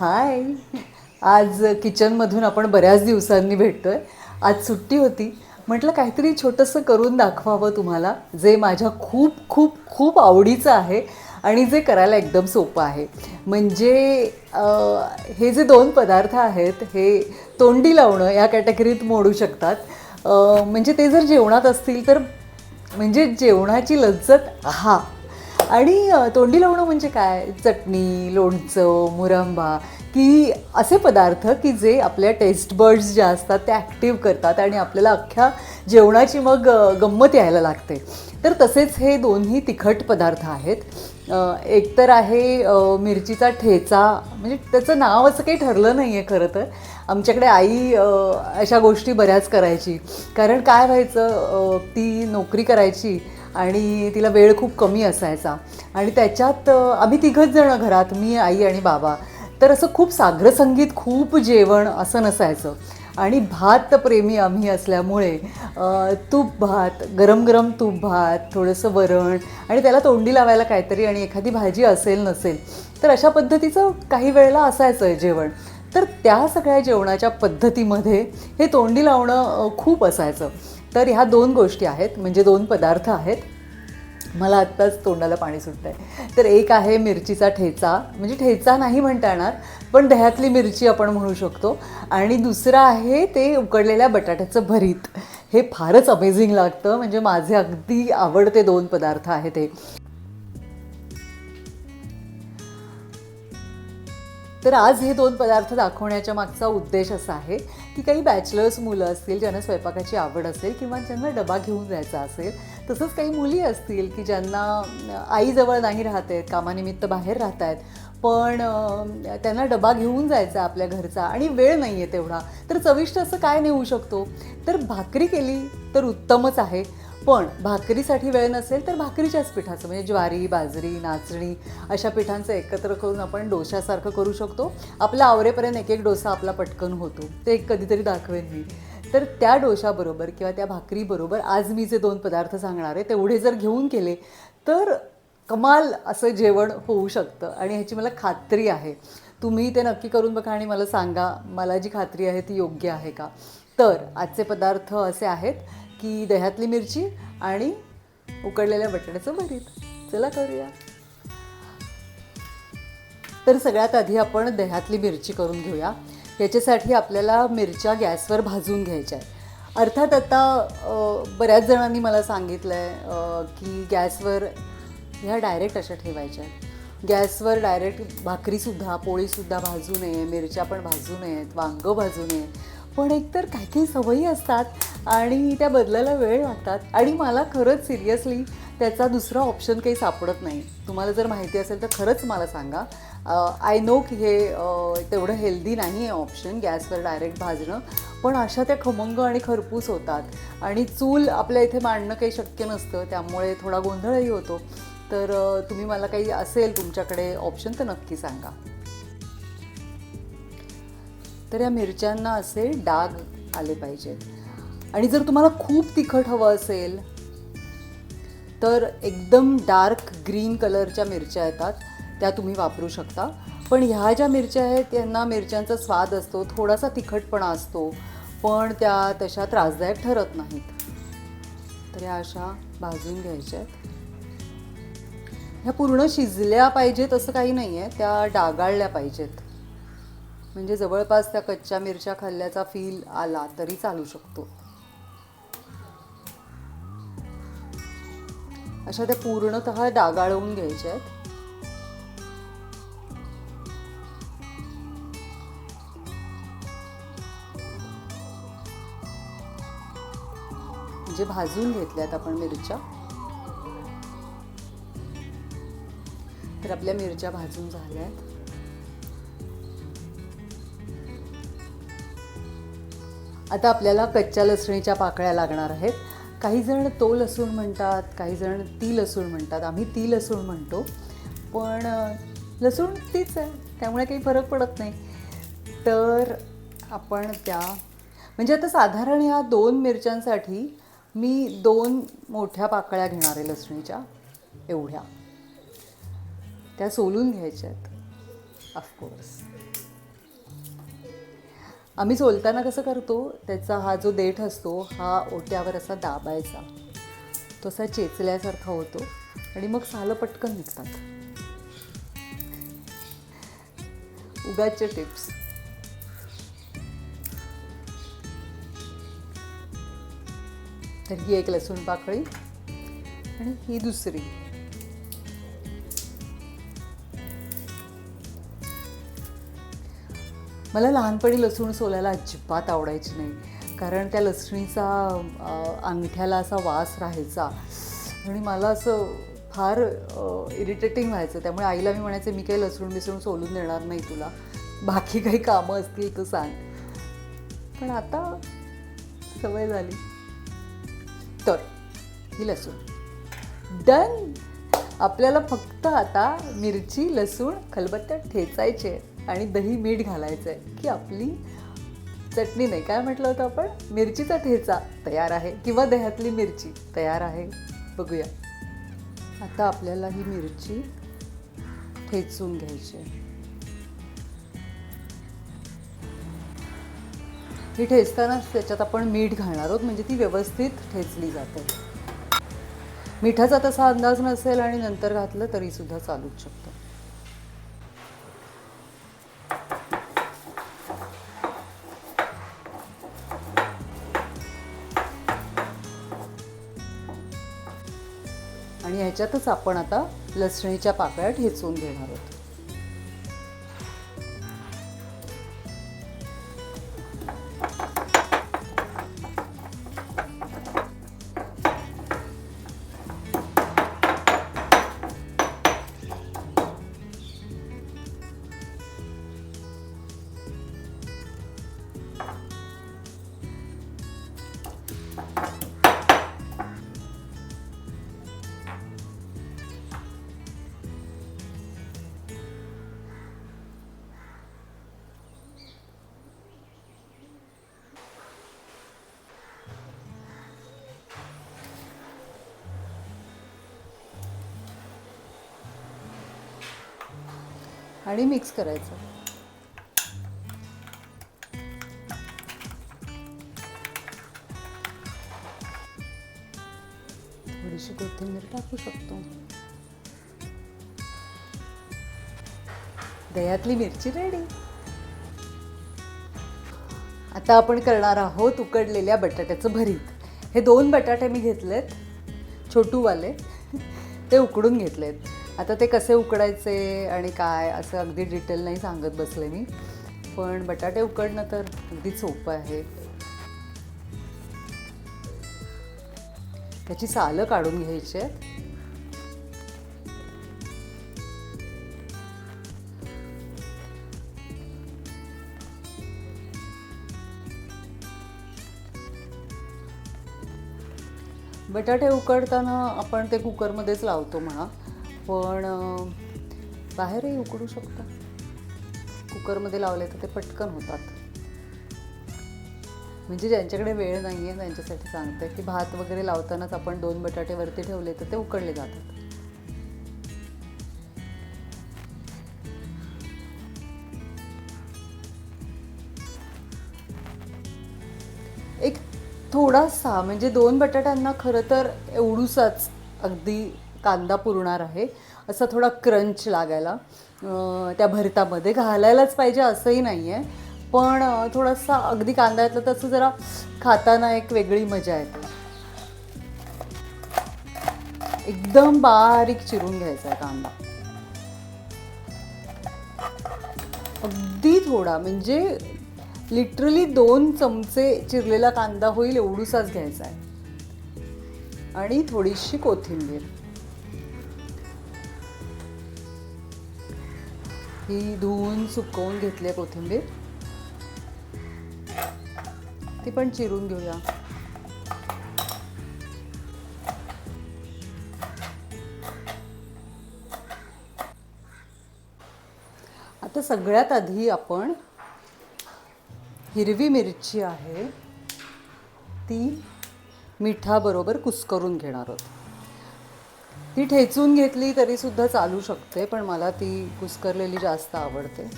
हाय. आज किचनमधून आपण बऱ्याच दिवसांनी भेटतोय. आज सुट्टी होती. म्हटलं काहीतरी छोटंसं करून दाखवावं तुम्हाला. जे माझ्या खूप खूप खूप आवडीचं आहे आणि जे करायला एकदम सोपं आहे. म्हणजे हे जे दोन पदार्थ आहेत हे तोंडी लावणं या कॅटेगरीत मोडू शकतात. म्हणजे ते जर जेवणात असतील तर म्हणजे जेवणाची लज्जत हा. आणि तोंडी लावणं म्हणजे काय? चटणी लोणचं मुरंबा की असे पदार्थ की जे आपल्या टेस्ट बर्ड्स ज्या असतात त्या ॲक्टिव्ह करतात आणि आपल्याला अख्ख्या जेवणाची मग गंमत यायला लागते. तर तसेच हे दोन्ही तिखट पदार्थ आहेत. एक तर आहे मिरचीचा ठेचा म्हणजे त्याचं नाव असं काही ठरलं नाही आहे खरं तर. आमच्याकडे आई अशा गोष्टी बऱ्याच करायची. कारण काय व्हायचं ती नोकरी करायची आणि तिला वेळ खूप कमी असायचा. आणि त्याच्यात आम्ही तिघंच जणं घरात मी आई आणि बाबा. तर असं खूप साग्रसंगीत खूप जेवण असं नसायचं. आणि भात प्रेमी आम्ही असल्यामुळे तूप भात गरम गरम तूप भात थोडंसं वरण आणि त्याला तोंडी लावायला काहीतरी आणि एखादी भाजी असेल नसेल तर अशा पद्धतीचं काही वेळेला असायचं जेवण. तर त्या सगळ्या जेवणाच्या पद्धतीमध्ये हे तोंडी लावणं खूप असायचं. तर ह्या दोन गोष्टी आहेत म्हणजे दोन पदार्थ आहेत. मला आत्ताच तोंडाला पाणी सुटतं आहे तर एक आहे मिरचीचा ठेचा म्हणजे ठेचा नाही म्हणता येणार पण दह्यातली मिरची आपण म्हणू शकतो. आणि दुसरं आहे ते उकडलेल्या बटाट्याचं भरीत. हे फारच अमेझिंग लागतं म्हणजे माझे अगदी आवडते दोन पदार्थ आहेत हे. तर आज हे दोन पदार्थ दाखवण्याच्या मागचा उद्देश असा आहे की काही बॅचलर्स मुलं असतील ज्यांना स्वयंपाकाची आवड असेल किंवा ज्यांना डबा घेऊन जायचा असेल तसंच काही मुली असतील की ज्यांना आईजवळ नाही राहत आहेत कामानिमित्त बाहेर राहत आहेत पण त्यांना डबा घेऊन जायचा आपल्या घरचा आणि वेळ नाही आहे तेवढा तर चविष्ट असं काय नेऊ शकतो? तर भाकरी केली तर उत्तमच आहे. पण भाकरीसाठी वेळ नसेल तर भाकरीच्याच पिठाचं म्हणजे ज्वारी बाजरी नाचणी अशा पिठांचं एकत्र करून आपण डोशासारखं करू शकतो. आपल्या आवरेपर्यंत एक एक डोसा आपला पटकन होतो. ते एक कधीतरी दाखवेन मी. तर त्या डोशाबरोबर किंवा त्या भाकरीबरोबर आज मी जे दोन पदार्थ सांगणार आहे तेवढे जर घेऊन केले तर कमाल असं जेवण होऊ शकतं. आणि ह्याची मला खात्री आहे. तुम्ही ते नक्की करून बघा आणि मला सांगा मला जी खात्री आहे ती योग्य आहे का? तर आजचे पदार्थ असे आहेत. की दह्यातली मिरची आणि उकडलेल्या बटाट्याचं भरीत. चला करूया. तर सगळ्यात आधी आपण दह्यातली मिरची करून घेऊया. याच्यासाठी आपल्याला मिरच्या गॅसवर भाजून घ्यायच्या आहेत. अर्थात आता बऱ्याच जणांनी मला सांगितलं आहे की गॅसवर ह्या डायरेक्ट अशा ठेवायच्या आहेत. गॅसवर डायरेक्ट भाकरीसुद्धा पोळीसुद्धा भाजू नये मिरच्या पण भाजू नयेत वांगं भाजू नये. पण एकतर काही काही सवयी असतात आणि त्या बदलायला वेळ लागतात. आणि मला खरंच सिरियसली त्याचा दुसरा ऑप्शन काही सापडत नाही. तुम्हाला जर माहिती असेल तर खरंच मला सांगा. आय नो की हे तेवढं हेल्दी नाही आहे ऑप्शन गॅसवर डायरेक्ट भाजणं. पण अशा त्या खमंग आणि खरपूस होतात. आणि चूल आपल्या इथे मांडणं काही शक्य नसतं. त्यामुळे थोडा गोंधळही होतो. तर तुम्ही मला काही असेल तुमच्याकडे ऑप्शन तर नक्की सांगा. तर या मिरच्यांना असे डाग आले पाहिजेत. आणि जर तुम्हाला खूप तिखट हवं असेल तर एकदम डार्क ग्रीन कलरच्या मिरच्या येतात. त्या तुम्ही वापरू शकता. पण ह्या ज्या मिरच्या आहेत यांना मिरच्यांचा स्वाद असतो थोडासा तिखटपणा असतो पण त्या तशा त्रासदायक ठरत नाहीत. तर या अशा भाजून घ्यायच्या आहेत. ह्या पूर्ण शिजल्या पाहिजेत असं काही नाही आहे त्या डागाळल्या पाहिजेत. म्हणजे जवळपास त्या कच्च्या मिरच्या खाल्ल्याचा फील आला तरी चालू शकतो. अशा त्या पूर्णतः डागाळवून घ्यायच्या आहेत. म्हणजे भाजून घेतल्यात आपण मिरच्या. तर आपल्या मिरच्या भाजून झाल्या आहेत. आता आपल्याला कच्च्या लसणीच्या पाकळ्या लागणार आहेत. काही जण तो लसूण म्हणतात काही जण ती लसूण म्हणतात. आम्ही ती लसूण म्हणतो. पण लसूण तीच आहे. त्यामुळे काही फरक पडत नाही. तर आपण त्या म्हणजे आता साधारण या दोन मिरच्यांसाठी मी दोन मोठ्या पाकळ्या घेणार आहे लसणीच्या. एवढ्या. त्या सोलून घ्यायच्या आहेत ऑफकोर्स आम्ही सोलताना कसं करतो त्याचा हा जो देठ असतो हा ओट्यावर असा दाबायचा. तो असा चेचल्यासारखा होतो आणि मग सालं पटकन निघतात. उगाचे टिप्स तर ही एक लसूण पाकळी आणि ही दुसरी. मला लहानपणी लसूण सोलायला अजिबात आवडायची नाही. कारण त्या लसणीचा अंगठ्याला असा वास राहायचा. आणि मला असं फार इरिटेटिंग व्हायचं. त्यामुळे आईला मी म्हणायचं मी काही लसूण बिसळून सोलून देणार नाही तुला. बाकी काही कामं असतील तर सांग. पण आता सवय झाली. तर ही लसूण. डन! आपल्याला फक्त आता मिरची लसूण खलबत्त्यात ठेचायचे आणि दही मीठ घालायचं आहे की आपली चटणी नाही. काय म्हटलं होतं आपण? मिरचीचा ठेचा तयार आहे किंवा दह्यातली मिरची तयार आहे. बघूया. आता आपल्याला ही मिरची ठेचून घ्यायची आहे. ही ठेचतानाच त्याच्यात आपण मीठ घालणार आहोत म्हणजे ती व्यवस्थित ठेचली जाते. मिठाचा तसा अंदाज नसेल आणि नंतर घातलं तरी सुद्धा चालूच शकतं. ह्याच्यातच आपण आता लसणीच्या पाकळ्या ठेचून घेणार आहोत. आणि मिक्स करायचं. थोडीशी कोथिंबीर टाकू शकतो. दह्यातली मिरची रेडी आता आपण करणार आहोत उकडलेल्या बटाट्याचं भरीत. हे दोन बटाटे मी घेतलेत छोटूवाले. ते उकडून घेतलेत. आता ते कसे उकडायचे आणि काय असं अगदी डिटेल नाही सांगत बसले मी. पण बटाटे उकडणं तर अगदी सोपं आहे. त्याची सालं काढून घ्यायची आहेत. बटाटे उकडताना आपण ते कुकरमध्येच लावतो म्हणा. पण बाहेरही उकडू शकतो. कुकरमध्ये लावले तर ते पटकन होतात. म्हणजे ज्यांच्याकडे वेळ नाही आहे त्यांच्यासाठी सांगते की भात वगैरे लावतानाच आपण दोन बटाटे वरती ठेवले तर ते उकडले जातात. एक थोडासा म्हणजे दोन बटाट्यांना खरं तर एवढूसाच अगदी कांदा पुरणार आहे. असा थोडा क्रंच लागायला. त्या भरतामध्ये घालायलाच पाहिजे असंही नाही आहे पण थोडासा अगदी कांदा येतला तसं जरा खाताना एक वेगळी मजा येते. एकदम बारीक चिरून घ्यायचा आहे कांदा. अगदी थोडा म्हणजे लिटरली दोन चमचे चिरलेला कांदा होईल एवढूसाच घ्यायचा आहे. आणि थोडीशी कोथिंबीर. ही धुवून सुकवून घेतली आहे कोथिंबीर. ती पण चिरून घेऊया. आता सगळ्यात आधी आपण हिरवी मिरची आहे ती मिठाबरोबर कुस्करून घेणार आहोत. ती ठेचून घेतली तरीसुद्धा चालू शकते पण मला ती कुस्करलेली जास्त आवडते.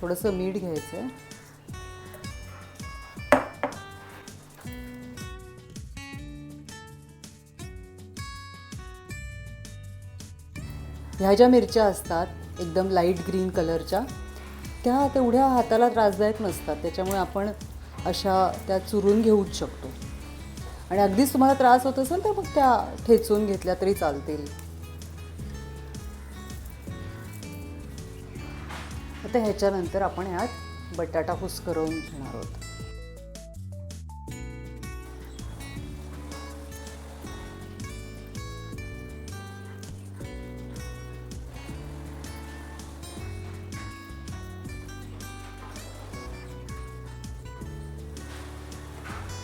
थोडंसं मीठ घ्यायचं आहे ह्या ज्या मिरच्या असतात एकदम लाइट ग्रीन कलरच्या त्या तेवढ्या हाताला त्रासदायक नसतात. त्याच्यामुळे आपण अशा त्या चुरून घेऊच शकतो. आणि अगदीच तुम्हाला त्रास होत असेल तर मग त्या ठेचून घेतल्या तरी चालतील. आता ह्याच्यानंतर आपण यात बटाटा कुस्करवून घेणार आहोत.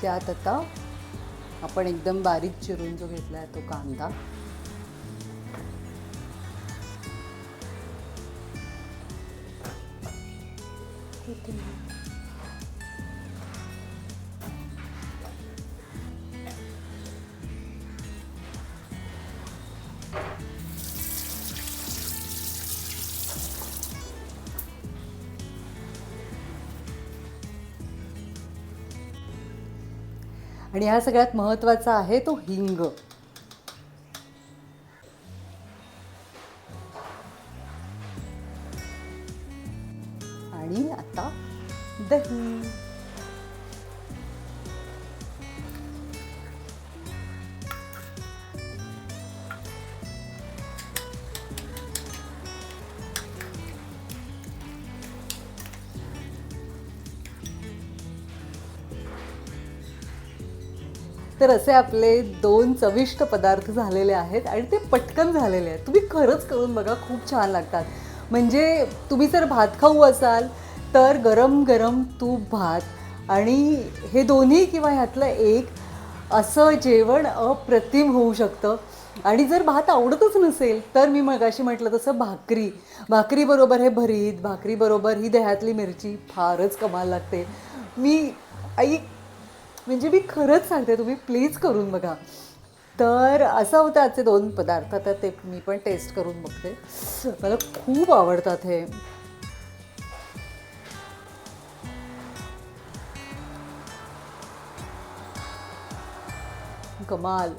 त्यात आता आपण एकदम बारीक चिरून जो घेतला आहे तो कांदा. आणि ह्या सगळ्यात महत्त्वाचा आहे तो हिंग. तर असे आपले दोन चविष्ट पदार्थ झालेले आहेत आणि ते पटकन झालेले आहेत. तुम्ही खरंच करून बघा खूप छान लागतात. म्हणजे तुम्ही जर भात खाऊ असाल तर गरम गरम तूप भात आणि हे दोन्ही किंवा ह्यातलं एक असं जेवण अप्रतिम होऊ शकतं. आणि जर भात आवडतच नसेल तर मी मगाशी म्हटलं तसं भाकरी. भाकरीबरोबर हे भरीत भाकरीबरोबर ही दह्यातली मिरची फारच कमाल लागते. मी आई म्हणजे मी खरंच सांगते तुम्ही प्लीज करून बघा. तर असं होतं आजचे दोन पदार्थ तर ते मी पण टेस्ट करून बघते. मला खूप आवडतात हे. कमाल.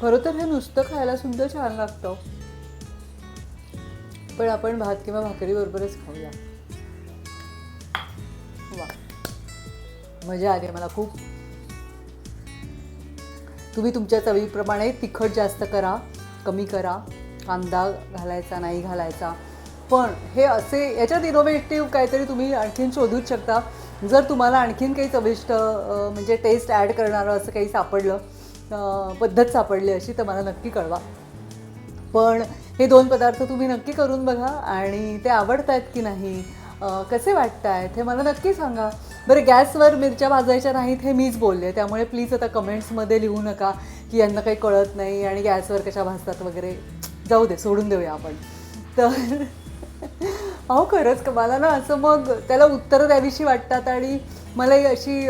खरं तर हे नुसतं खायला सुद्धा छान लागतं. पण आपण भात किंवा भाकरी बरोबरच खाऊया. वा. मजा आली मला खूप. तुम्ही तुमच्या चवीप्रमाणे तिखट जास्त करा कमी करा. कांदा घालायचा नाही घालायचा. पण हे असे याच्यात इनोव्हेटिव्ह काहीतरी तुम्ही आणखीन शोधूच शकता. जर तुम्हाला आणखीन काही चविष्ट म्हणजे टेस्ट ॲड करणारं असं काही सापडलं पद्धत सापडली अशी तर मला नक्की कळवा. पण हे दोन पदार्थ तुम्ही नक्की करून बघा आणि ते आवडत आहेत की नाही कसे वाटत आहेत हे मला नक्की सांगा. बरं गॅसवर मिरच्या भाजायच्या नाहीत हे मीच बोलले त्यामुळे प्लीज आता कमेंट्समध्ये लिहू नका की यांना काही कळत नाही आणि गॅसवर कशा भाजतात वगैरे. जाऊ दे सोडून देऊया आपण. तर अहो खरंच मला ना. असं मग त्याला उत्तरं द्यावीशी वाटतात आणि मलाही अशी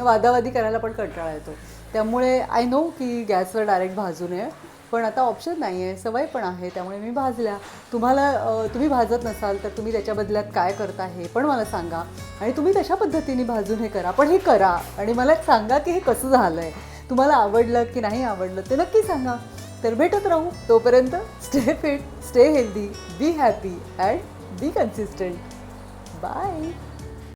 वादावादी करायला पण कंटाळा येतो. त्यामुळे आय नो की गॅसवर डायरेक्ट भाजू नये पण आता ऑप्शन नाही आहे सवय पण आहे त्यामुळे मी भाजल्या. तुम्हाला तुम्ही भाजत नसाल तर तुम्ही त्याच्या बदल्यात काय करता हे पण मला सांगा. आणि तुम्ही कशा पद्धतीने भाजून हे करा पण हे करा. आणि मला सांगा की हे कसं झालं आहे तुम्हाला आवडलं की नाही आवडलं ते नक्की सांगा. तर भेटत राहू. तोपर्यंत stay fit stay healthy be happy and be consistent bye